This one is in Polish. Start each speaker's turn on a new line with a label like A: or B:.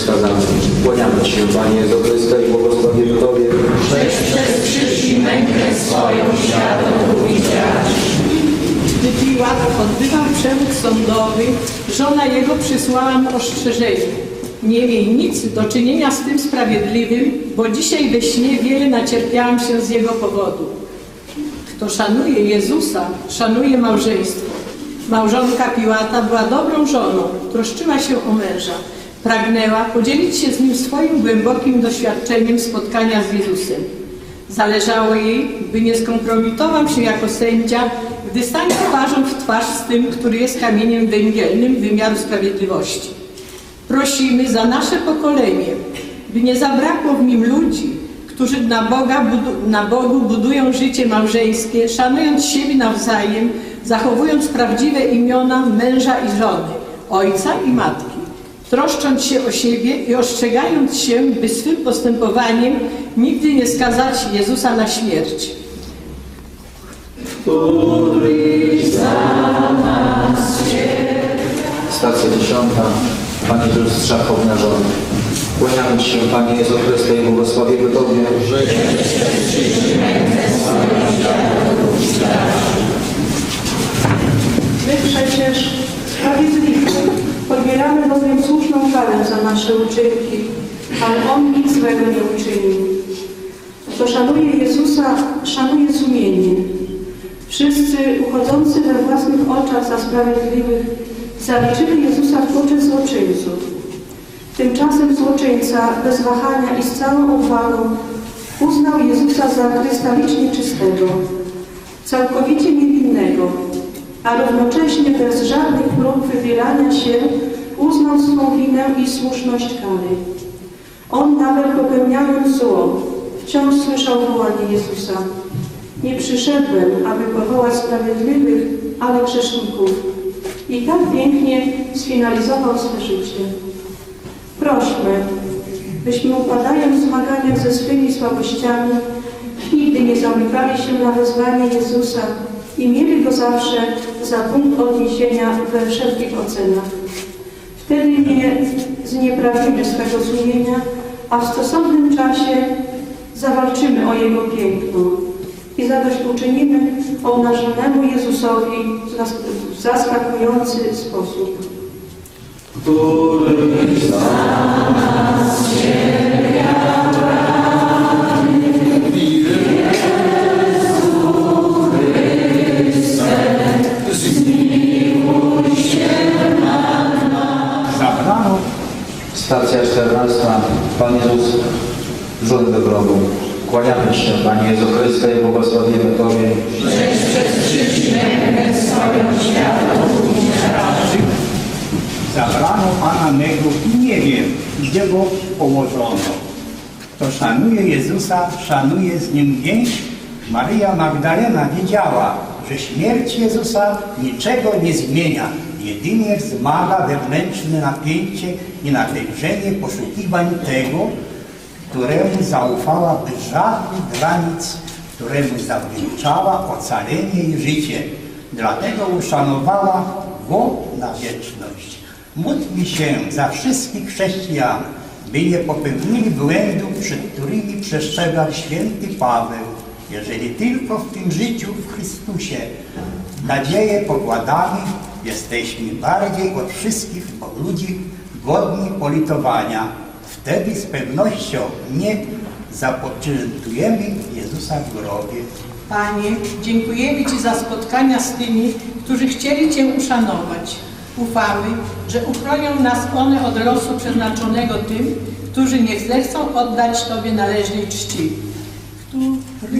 A: Jezus na śmierć skazany. Kłaniamy się, Panie Jezu Chryste i błogosławimy Tobie.
B: Żeś przez krzyż i mękę swoją widziałeś.
C: Gdy Piłat odbywał przewód sądowy, żona jego przysłała mu ostrzeżenie. Nie miej nic do czynienia z tym sprawiedliwym, bo dzisiaj we śnie wiele nacierpiałam się z jego powodu. Kto szanuje Jezusa, szanuje małżeństwo. Małżonka Piłata była dobrą żoną, troszczyła się o męża. Pragnęła podzielić się z nim swoim głębokim doświadczeniem spotkania z Jezusem. Zależało jej, by nie skompromitował się jako sędzia, gdy stanie twarzą w twarz z tym, który jest kamieniem węgielnym wymiaru sprawiedliwości. Prosimy za nasze pokolenie, by nie zabrakło w nim ludzi, którzy na, Boga, na Bogu budują życie małżeńskie, szanując siebie nawzajem, zachowując prawdziwe imiona męża i żony, ojca i matki, troszcząc się o siebie i ostrzegając się, by swym postępowaniem nigdy nie skazać Jezusa na śmierć.
A: Stacja dziesiąta. Panie Jezus Szachownia żony. Kłaniamy Ci się, Panie Jezu Chryste i błogosławimy Tobie.
D: My przecież sprawiedliwi bowiem słuszną karę za nasze uczynki, ale On nic złego nie uczynił. Kto szanuje Jezusa, szanuje sumienie. Wszyscy uchodzący we własnych oczach za sprawiedliwych zaliczyli Jezusa w poczet złoczyńców. Tymczasem złoczyńca bez wahania i z całą uwagą uznał Jezusa za krystalicznie czystego, całkowicie niewinnego, a równocześnie bez żadnych prób wybierania się uznał swą winę i słuszność kary. On nawet popełniając zło, wciąż słyszał wołanie Jezusa. Nie przyszedłem, aby powołać sprawiedliwych, ale grzeszników. I tak pięknie sfinalizował swe życie. Prośmy, byśmy upadając w zmaganiach ze swymi słabościami, nigdy nie zamykali się na wezwanie Jezusa i mieli Go zawsze za punkt odniesienia we wszelkich ocenach wtedy nie znieprawimy swego sumienia, a w stosownym czasie zawalczymy o Jego piękno i zadośćuczynimy obnażonemu Jezusowi w zaskakujący sposób.
E: Który
A: nas 14. Pan Jezus rząd do grobu. Kłaniamy się, Panie Jezu Chryste, i błogosławimy Tobie.
E: Zabrano Pana Mego i nie wiem, gdzie Go położono. Kto szanuje Jezusa, szanuje z Nim więź. Maryja Magdalena wiedziała, że śmierć Jezusa niczego nie zmienia jedynie wzmaga wewnętrzne napięcie i natężenie poszukiwań tego, któremu zaufała bez żadnych granic, któremu zawdzięczała ocalenie i życie. Dlatego uszanowała go na wieczność. Módlmy się za wszystkich chrześcijan, by nie popełnili błędów, przed którymi przestrzegał święty Paweł. Jeżeli tylko w tym życiu w Chrystusie nadzieję pokładamy, jesteśmy bardziej od wszystkich ludzi godni politowania. Wtedy z pewnością nie zapoczętujemy Jezusa w grobie.
C: Panie, dziękujemy Ci za spotkania z tymi, którzy chcieli Cię uszanować. Ufamy, że uchronią nas one od losu przeznaczonego tym, którzy nie zechcą oddać Tobie należnej czci. Który